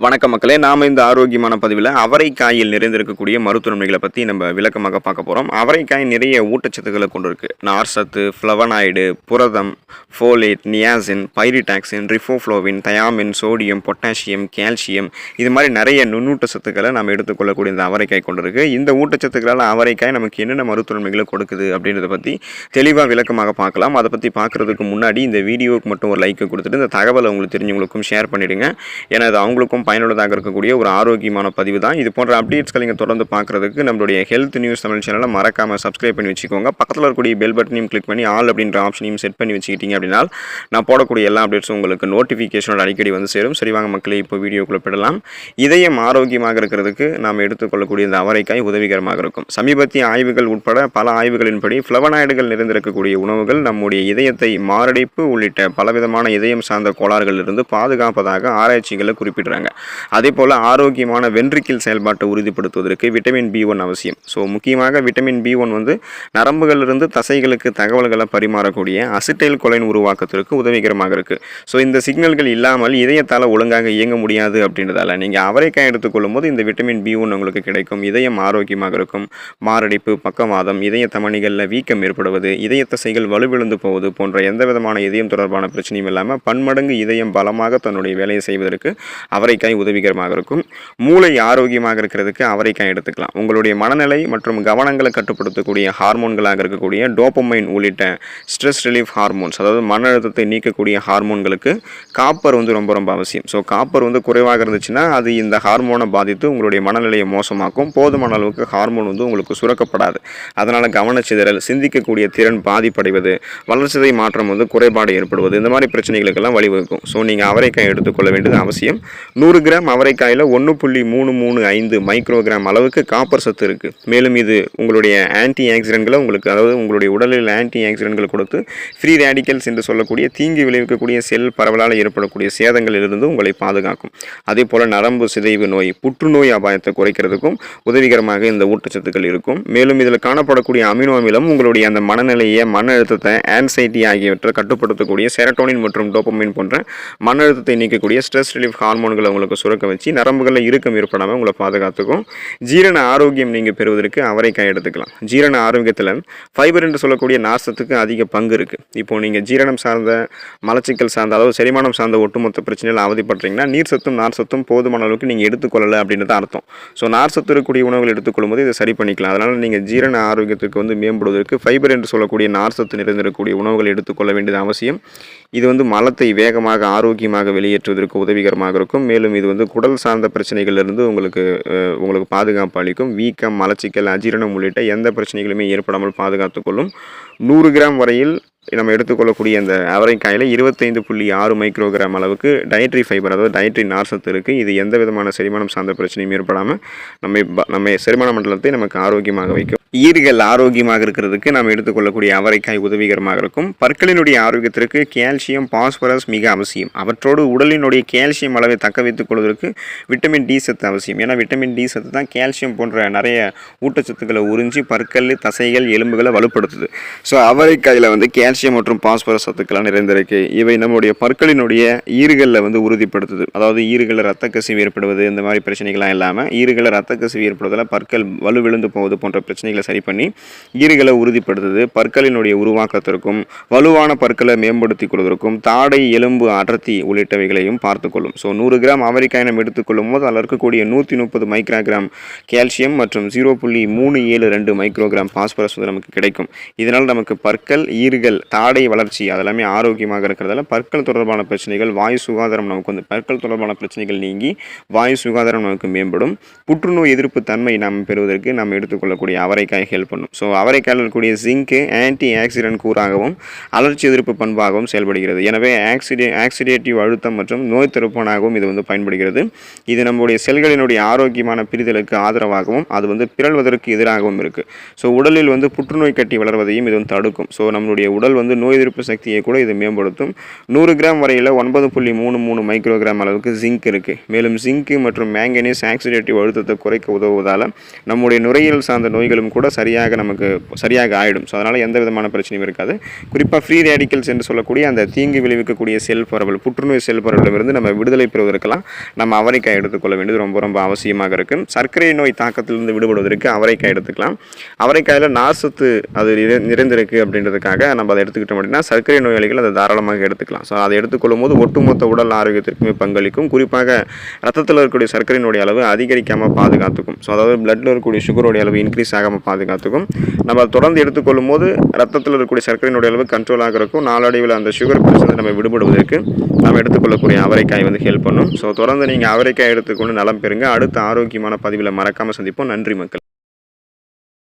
வணக்கம் மக்களே நாம் இந்த ஆரோக்கியமான பதிவில் அவரைக்காயில் நிறைந்திருக்கக்கூடிய மருத்துவ நன்மைகளை பற்றி நம்ம விளக்கமாக பார்க்க போகிறோம் அவரைக்காய் நிறைய ஊட்டச்சத்துக்களை கொண்டு இருக்கு. நார் சத்து ஃப்ளவனாய்டு புரதம் folate niacin pyridoxine riboflavin thiamine sodium potassium calcium இது மாதிரி நிறைய நுண்ணூட்ட சத்துக்களை நம்ம எடுத்துக்கொள்ளக்கூடிய இந்த அவரைக்காய் கொண்டு இருக்குது இந்த ஊட்டச்சத்துக்களால் அவரைக்காய் நமக்கு என்னென்ன மருத்துவ நன்மைகளை கொடுக்குது அப்படின்றத பற்றி தெளிவாக விளக்கமாக பார்க்கலாம். அதை பற்றி பார்க்குறதுக்கு முன்னாடி இந்த வீடியோவுக்கு மட்டும் ஒரு லைக்கை கொடுத்துட்டு இந்த தகவலை உங்களுக்கு தெரிஞ்சவங்களுக்கும் ஷேர் பண்ணிவிடுங்க ஏன்னா அது அவங்களுக்கும் பயனுள்ளதாக இருக்கக்கூடிய ஒரு ஆரோக்கியமான பதிவு தான். இது போன்ற அப்டேட்ஸ்களை நீங்கள் தொடர்ந்து பார்க்குறதுக்கு நம்மளுடைய ஹெல்த் நியூஸ் தமிழ் சேனலை மறக்காமல் சப்ஸ்கிரைப் பண்ணி வச்சுக்கோங்க. பக்கத்தில் இருக்கக்கூடிய பெல் பட்டனையும் கிளிக் பண்ணி ஆல் அப்படின்ற ஆப்ஷனையும் செட் பண்ணி வச்சுக்கிட்டீங்க அப்படின்னா நான் போடக்கூடிய எல்லா அப்டேட்ஸும் உங்களுக்கு நோட்டிஃபிகேஷனோட அடிக்கடி வந்து சேரும். சரி வாங்க மக்களே இப்போ வீடியோக்குள்ளே போயிடலாம். இதயம் ஆரோக்கியமாக இருக்கிறதுக்கு நாம் எடுத்துக்கொள்ளக்கூடிய இந்த அவரைக்காய் உதவிகரமாக இருக்கும். சமீபத்திய ஆய்வுகள் உட்பட பல ஆய்வுகளின்படி ஃப்ளவனாய்டுகள் நிறைந்திருக்கக்கூடிய உணவுகள் நம்முடைய இதயத்தை மாரடைப்பு உள்ளிட்ட பலவிதமான இதயம் சார்ந்த கோளாறுகளிலிருந்து பாதுகாப்பதாக ஆராய்ச்சிகளை குறிப்பிடுறாங்க. அதே போல் ஆரோக்கியமான வென்றிக்கில் செயல்பாட்டை உறுதிப்படுத்துவதற்கு விட்டமின் பி ஒன் அவசியம். ஸோ முக்கியமாக விட்டமின் பி ஒன் வந்து நரம்புகளிலிருந்து தசைகளுக்கு தகவல்களை பரிமாறக்கூடிய அசிட்டைல் கொலைன் உருவாக்கத்திற்கு உதவிகரமாக இருக்குது ஸோ இந்த சிக்னல்கள் இல்லாமல் இதயத்தால் ஒழுங்காக இயங்க முடியாது அப்படின்றதால நீங்கள் அவரைக்காய் எடுத்துக்கொள்ளும் போது இந்த விட்டமின் பி ஒன் உங்களுக்கு கிடைக்கும். இதயம் ஆரோக்கியமாக இருக்கும். மாரடைப்பு பக்கவாதம் இதய தமணிகளில் வீக்கம் ஏற்படுவது இதய தசைகள் வலுவிழந்து போவது போன்ற எந்த விதமான இதயம் தொடர்பான பிரச்சனையும் இல்லாமல் பன்மடங்கு இதயம் பலமாக தன்னுடைய வேலையை செய்வதற்கு அவரைக்காய் உதவிகரமாக இருக்கும். மூளை ஆரோக்கியமாக இருக்கிறதுக்கு அவரைக்காய் எடுத்துக்கலாம். உங்களுடைய மனநிலை மற்றும் கவனங்களை கட்டுப்படுத்தக்கூடிய ஹார்மோன்களாக இருக்கக்கூடிய டோப்பமைன் உள்ளிட்ட ஸ்ட்ரெஸ் ரிலீஃப் ஹார்மோன்ஸ் அதாவது மன அழுத்தத்தை நீக்கக்கூடிய ஹார்மோன்களுக்கு காப்பர் வந்து ரொம்ப ரொம்ப அவசியம். ஸோ காப்பர் வந்து குறைவாக இருந்துச்சுன்னா அது இந்த ஹார்மோனை பாதித்து உங்களுடைய மனநிலையை மோசமாக்கும். போதுமான அளவுக்கு ஹார்மோன் வந்து உங்களுக்கு சுரக்கப்படாது. அதனால் கவனச்சிதறல் சிந்திக்கக்கூடிய திறன் பாதிப்படைவது வளர்ச்சிதை மாற்றம் வந்து குறைபாடு ஏற்படுவது இந்த மாதிரி பிரச்சனைகளுக்கெல்லாம் வழிவகுக்கும். ஸோ நீங்கள் அவரைக்காய் எடுத்துக்கொள்ள வேண்டியது அவசியம். நூறு கிராம் அவரைக்காயில் ஒன்று புள்ளி மூணு மூணு ஐந்து மைக்ரோகிராம் அளவுக்கு காப்பர் சத்து இருக்குது மேலும் இது உங்களுடைய ஆன்டி ஆக்சிடென்ட்களை உங்களுக்கு அதாவது உங்களுடைய உடலில் ஆன்டி ஆக்சிடென்ட்களை கொடுத்து ஃப்ரீ ரேடிக்கல்ஸ் என்று சொல்லக்கூடிய தீங்கு விளைவிக்கக்கூடிய செல் பரவலால் ஏற்படக்கூடிய சேதங்களிலிருந்து உங்களை பாதுகாக்கும். அதே போல் நரம்பு சிதைவு நோய் புற்றுநோய் அபாயத்தை குறைக்கிறதுக்கும் உதவிகரமாக இந்த ஊட்டச்சத்துக்கள் இருக்கும். மேலும் இதில் காணப்படக்கூடிய அமினோ அமிலம் உங்களுடைய அந்த மனநிலையை மன அழுத்தத்தை ஆன்சைட்டி ஆகியவற்றை கட்டுப்படுத்தக்கூடிய செரட்டோனின் மற்றும் டோப்பமின் போன்ற மன அழுத்தத்தை நீக்கக்கூடிய ஸ்ட்ரெஸ் ரிலீஃப் ஹார்மோன்களை உங்களுக்கு சுரக்க வச்சு நரம்புகளில் இறுக்கம் ஏற்படாமல் உங்களை பாதுகாத்துக்கும். ஜீரண ஆரோக்கியம் நீங்கள் பெறுவதற்கு அவரைக்காய் எடுத்துக்கலாம். ஜீரண ஆரோக்கியத்தில் ஃபைபர் என்று சொல்லக்கூடிய நாசத்துக்கு அதிக பங்கு இருக்குது இப்போது நீங்கள் ஜீரணம் சார்ந்த மலச்சிக்கல் சார்ந்த அதாவது செரிமானம் சார்ந்த ஒட்டுமொத்த பிரச்சனையில் அவதிப்படுறீங்கன்னா நீர் சத்தும் நார் சத்தும் போதுமான அளவுக்கு நீங்கள் எடுத்துக்கொள்ளலை அப்படின்றது அர்த்தம். ஸோ நார் சத்து இருக்கக்கூடிய உணவுகள் எடுத்துக்கொள்ளும்போது இதை சரி பண்ணிக்கலாம். அதனால் நீங்கள் ஜீரண ஆரோக்கியத்துக்கு வந்து மேம்படுவதற்கு ஃபைபர் என்று சொல்லக்கூடிய நார் சத்து நிறைந்திருக்கக்கூடிய உணவுகள் எடுத்துக்கொள்ள வேண்டியது அவசியம். இது வந்து மலத்தை வேகமாக ஆரோக்கியமாக வெளியேற்றுவதற்கு உதவிகரமாக இருக்கும். மேலும் இது வந்து குடல் சார்ந்த பிரச்சனைகளிலிருந்து உங்களுக்கு உங்களுக்கு பாதுகாப்பு அளிக்கும். வீக்கம் மலச்சிக்கல் அஜீரணம் உள்ளிட்ட எந்த பிரச்சனைகளுமே ஏற்படாமல் பாதுகாத்துக்கொள்ளும் நூறு கிராம் வரையில் நம்ம எடுத்துக்கொள்ளக்கூடிய அந்த அவரைக்காயில் இருபத்தைந்து புள்ளி ஆறு மைக்ரோகிராம் அளவுக்கு டயட்ரி ஃபைபர் அதாவது டயட்ரி நார்சத்து இருக்குது இது எந்த விதமான செரிமானம் சார்ந்த பிரச்சனையும் ஏற்படாமல் நம்மை ப- நம்ம செரிமான மண்டலத்தை நமக்கு ஆரோக்கியமாக வைக்கும். ஈறுகள் ஆரோக்கியமாக இருக்கிறதுக்கு நாம் எடுத்துக்கொள்ளக்கூடிய அவரைக்காய் உதவிகரமாக இருக்கும். பற்களினுடைய ஆரோக்கியத்திற்கு கால்சியம் பாஸ்பரஸ் மிக அவசியம். அவற்றோடு உடலினுடைய கால்சியம் அளவை தக்க வைத்துக் கொள்வதற்கு விட்டமின் டி சத்து அவசியம். ஏன்னா விட்டமின் டி சத்து தான் கால்சியம் போன்ற நிறைய ஊட்டச்சத்துக்களை உறிஞ்சி பற்கள் தசைகள் எலும்புகளை வலுப்படுத்துது. ஸோ அவரைக்காயில் வந்து கால்சியம் மற்றும் பாஸ்பரஸ் சத்துக்களாக நிறைந்திருக்கு. இவை நம்முடைய பற்களினுடைய ஈறுகளில் வந்து உறுதிப்படுத்துது. அதாவது ஈறுகளில் ரத்த கசிவு ஏற்படுவது இந்த மாதிரி பிரச்சனைகள்லாம் இல்லாமல் ஈறுகளில் ரத்த கசிவு ஏற்படுவதில் பற்கள் வலுவிழுந்து போவது போன்ற பிரச்சனைகளை சரி பண்ணி ஈறுகளை உறுதிப்படுத்துது. பற்களினுடைய உருவாக்கத்திற்கும் வலுவான பற்களை மேம்படுத்திக் கொள்வதற்கும் தாடை எலும்பு அடர்த்தி உள்ளிட்டவைகளையும் பார்த்துக்கொள்ளும் ஸோ நூறு கிராம் அவரைக்காய் நம்ம எடுத்துக்கொள்ளும் போது அதில் இருக்கக்கூடிய நூற்றி முப்பது மைக்ரோகிராம் கால்சியம் மற்றும் ஜீரோ புள்ளி மூணு ஏழு ரெண்டு மைக்ரோகிராம் பாஸ்பரஸ் வந்து நமக்கு கிடைக்கும். இதனால் நமக்கு பற்கள் ஈறுகள் தாடை வளர்ச்சி அதெல்லாமே ஆரோக்கியமாக இருக்கிறதால பற்கள் தொடர்பான பிரச்சனைகள் வாயு சுகாதாரம் நமக்கு வந்து பற்கள் தொடர்பான பிரச்சனைகள் நீங்கி வாயு சுகாதாரம் நமக்கு மேம்படும். புற்றுநோய் எதிர்ப்பு தன்மை நாம் பெறுவதற்கு நாம் எடுத்துக்கொள்ளக்கூடிய அவரை அவரைக்காய் ஹெல்ப் பண்ணும். ஸோ அவரைக்காயில் இருக்கக்கூடிய ஜிங்க்கு ஆன்டி ஆக்சிடென்ட் கூறாகவும் அலர்ச்சி எதிர்ப்பு பண்பாகவும் செயல்படுகிறது. எனவே ஆக்சிடே ஆக்சிடேட்டிவ் அழுத்தம் மற்றும் நோய் திருப்பனாகவும் இது வந்து பயன்படுகிறது. இது நம்முடைய செல்களினுடைய ஆரோக்கியமான பிரிதலுக்கு ஆதரவாகவும் அது வந்து பிறழ்வதற்கு எதிராகவும் இருக்குது ஸோ உடலில் வந்து புற்றுநோய் கட்டி வளர்வதையும் இது வந்து தடுக்கும். ஸோ நம்மளுடைய உடல் உடல் வந்து நோய் எதிர்ப்பு சக்தியை கூட இது மேம்படுத்தும். நூறு கிராம் வரையில் ஒன்பது புள்ளி மூணு மூணு மைக்ரோகிராம் அளவுக்கு ஜிங்க் இருக்குது மேலும் ஜிங்க் மற்றும் மேங்கனீஸ் ஆக்சிடேட்டிவ் அழுத்தத்தை குறைக்க உதவுவதால் நம்முடைய நுரையீரல் சார்ந்த நோய்களும் கூட சரியாக நமக்கு சரியாக ஆயிடும். ஸோ அதனால் எந்த விதமான பிரச்சனையும் இருக்காது. குறிப்பாக ஃப்ரீ ரேடிக்கல்ஸ் என்று சொல்லக்கூடிய அந்த தீங்கு விளைவிக்கக்கூடிய செல் பரவல் புற்றுநோய் செல் பரவலிருந்து நம்ம விடுதலை பெறுவதற்கெல்லாம் நம்ம அவரைக்காய் எடுத்துக்கொள்ள வேண்டியது ரொம்ப ரொம்ப அவசியமாக இருக்குது சர்க்கரை நோய் தாக்கத்திலிருந்து விடுபடுவதற்கு அவரைக்காய் எடுத்துக்கலாம். அவரைக்காயில் நார்சத்து அது நிறைந்திருக்கு அப்படின்றதுக்காக நம்ம அதை எடுத்துக்கிட்டோம் அப்படின்னா சர்க்கரை நோயாளிகள் அதை தாராளமாக எடுத்துக்கலாம். ஸோ அதை எடுத்துக்கொள்ளும் போது ஒட்டுமொத்த உடல் ஆரோக்கியத்திற்குமே பங்களிக்கும். குறிப்பாக ரத்தத்தில் இருக்கக்கூடிய சர்க்கரையினுடைய அளவு அதிகரிக்காமல் பாதுகாத்துக்கும். ஸோ அதாவது பிளட்டில் இருக்கக்கூடிய சுகருடைய அளவு இன்க்ரீஸ் ஆகாமல் பாதுகாத்துக்கும். நம்ம தொடர்ந்து எடுத்துக்கொள்ளும் போது ரத்தத்தில் இருக்கக்கூடிய சர்க்கரையினுடைய அளவு கண்ட்ரோல் இருக்கும். நாளடைவில் அந்த சுகர் பிரச்சனை நம்ம விடுபடுவதற்கு நம்ம எடுத்துக்கொள்ளக்கூடிய அவரைக்காய் வந்து ஹெல்ப் பண்ணும். ஸோ தொடர்ந்து நீங்கள் அவரைக்காய் எடுத்துக்கொண்டு நலம் பெறுங்க. அடுத்த ஆரோக்கியமான பதிவில் மறக்காமல் சந்திப்போம். நன்றி மக்கள்.